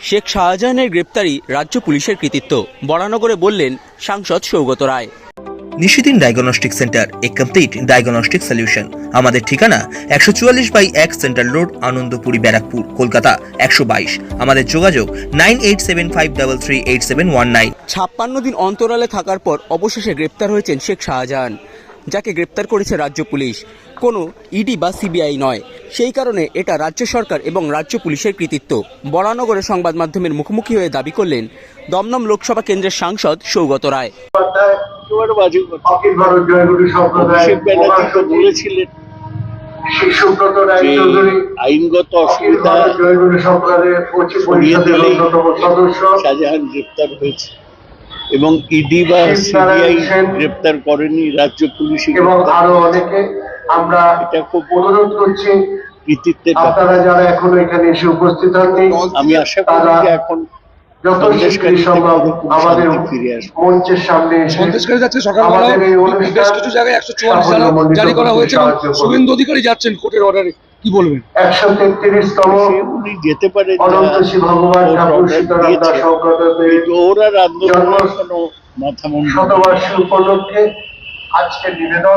শেখ শাহজাহানের গ্রেপ্তারি রাজ্য পুলিশের কৃতিত্ব বরানগরে বললেন সাংসদ সৌগত রায়। নিশিদিন ডায়াগনস্টিক সেন্টার এ কমপ্লিট ডায়াগনস্টিক সলিউশন। আমাদের ঠিকানা একশো চুয়াল্লিশ বাই এক সেন্ট্রাল রোড আনন্দপুরি ব্যারাকপুর কলকাতা একশো বাইশ। আমাদের যোগাযোগ nine eight seven five double three eight seven one nine. ছাপ্পান্ন দিন অন্তরালে থাকার পর অবশেষে গ্রেপ্তার হয়েছেন শেখ শাহজাহান যাকে গ্রেপ্তার করেছে রাজ্য পুলিশ। কোনো ইডি বা সিবিআই নয়। সেই কারণে এটা রাজ্য সরকার এবং রাজ্য পুলিশের কৃতিত্ব। বরানগরে সংবাদ মাধ্যমের মুখোমুখি হয়ে দাবি করলেন দমদম লোকসভা কেন্দ্রের সাংসদ সৌগত রায়। বলেছিলেন আইনগত অসুবিধা শাহজাহান গ্রেপ্তার হয়েছে এবং ইডি বা সিবিআই গ্রেপ্তার করেনি রাজ্য পুলিশ এবং আরও অনেকে আমরা এটা খুব অনুরোধ করছি কৃতিত্বের আপনারা যারা এখনও এখানে এসে উপস্থিত হননি আমি আশা করি যে এখন যত শীঘ্রই সম্ভব আমাদের মঞ্চের সামনে এসে সন্দেশকারী যাচ্ছে সকালবেলা বেশ কিছু জায়গায় একশো চুয়াল্লিশ জারি করা হয়েছে এবং সাহায্য করুন। শুভেন্দু অধিকারী যাচ্ছেন কোর্টের অর্ডারে। কি বলবেন? একশো উনি যেতে অনন্ত শ্রী ভগবান ঠাকুর সীতারাম দাস জন্ম- মুন্ডু উপলক্ষে আজকে নিবেদন।